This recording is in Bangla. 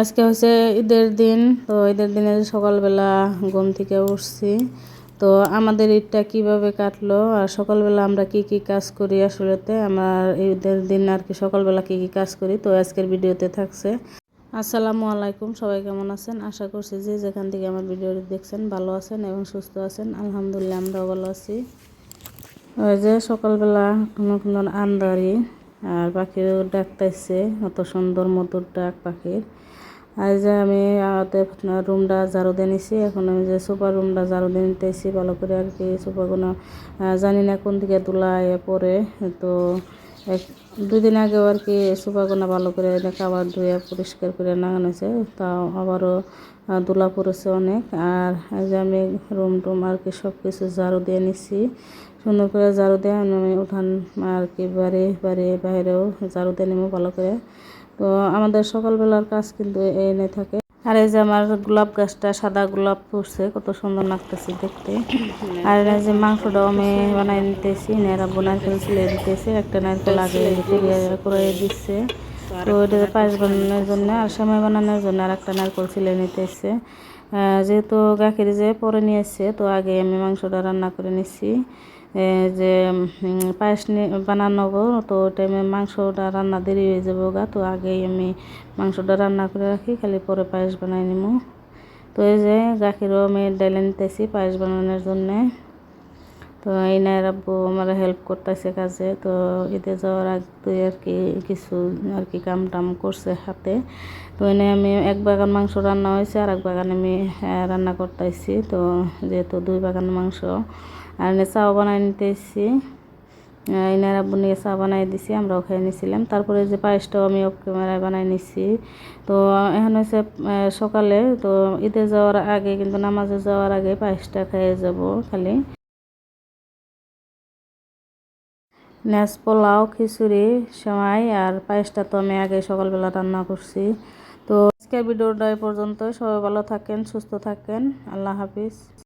আজকে হচ্ছে ঈদের দিন, তো ঈদের দিনে সকালবেলা ঘুম থেকে উঠছি। তো আমাদের ঈদটা কীভাবে কাটলো আর সকালবেলা আমরা কি কি কাজ করি আসলেতে, আমার ঈদের দিন আর কি সকালবেলা কি কি কাজ করি, তো আজকের ভিডিওতে থাকছে। আসসালামু আলাইকুম, সবাই কেমন আছেন? আশা করছি যে যেখান থেকে আমার ভিডিওটি দেখছেন ভালো আছেন এবং সুস্থ আছেন। আলহামদুলিল্লাহ, আমরাও ভালো আছি। ওই যে সকালবেলা কোনো কোনো আন্দারি আর পাখিরও ডাকতেছে অত সুন্দর মধুর ডাক পাখির। আর যে আমি আমাদের রুমটা ঝাড়ু দিয়ে নিছি, এখন আমি যে সুপার রুমটা ঝাড়ু দিয়ে নিতেছি, ভালো করে আর কি সুপারগুলো জানি না কোন দিকে তুলায় পরে, তো এক, দুই দিন আগেও আর কি সুপারগুলো ভালো করে খাবার ধুয়ে পরিষ্কার করে নাগানো হয়েছে, তাও আবারও দোলা পড়েছে অনেক, আর যে আমি রুম টুম আর কি সব কিছু ঝাড়ু দিয়ে নিছি, সুন্দর করে ঝাড়ু দিয়ে আমি উঠান আর কি বাড়ি বাড়ি বাইরেও ঝাড়ু দিয়ে নেব ভালো করে তো আমাদের সকালবেলার কাজ কিন্তু এনে থাকে। আর এই যে আমার গোলাপ গাছটা সাদা গোলাপ ফুটছে, কত সুন্দর লাগতেছে দেখতে। আর এই যে মাংসটাও আমি বানাই নিতেছি নেরাব্বু নারকেল ছিলে দিতেছে, একটা নারকেল আগে করে দিচ্ছে। তো এটা পায়েস বানানোর জন্য আর সময় বানানোর জন্য আর একটা নারকেল ছিলে নিতেছে। যেহেতু গাখির যে পরে নিয়েছে, তো আগে আমি মাংসটা রান্না করে নিচ্ছি যে পায়েস বানানো তো টাইমে মাংসটা রান্না দেরি হয়ে যাব গা, তো আগেই আমি মাংসটা রান্না করে রাখি, খালি পরে পায়েস বানাই নিমো। তো এই যে গাখিরও আমি ডাইলে নিতেছি পায়েস বানানোর জন্যে। তো এই নায়ের আব্বু আমার হেল্প করতেছে কাজে। তো ঈদে যাওয়ার আগে আর কি কিছু আর কি কাম টাম করছে হাতে। তো এনে আমি এক বাগান মাংস রান্না হয়েছে আর এক বাগান আমি রান্না করতেছি। তো যেহেতু দুই বাগান মাংস, আর এনে চাও বানাই নিতেছি। এনার আব্বু নিয়ে চা বানাই দিছি, আমরাও খেয়ে নিছিলাম। তারপরে যে পায়েসটাও আমি অফ ক্যামেরায় বানাই নিছি। তো এখন হচ্ছে সকালে। তো ঈদে যাওয়ার আগে, কিন্তু নামাজে যাওয়ার আগে পায়েসটা খেয়ে যাব খালি। নেস পোলাও, খিচুড়ি, সেমাই আর পায়েসটা তো আমি আগে সকালবেলা রান্না করছি। তো আজকের ভিডিওটা পর্যন্ত সবাই ভালো থাকেন, সুস্থ থাকেন। আল্লাহ হাফিজ।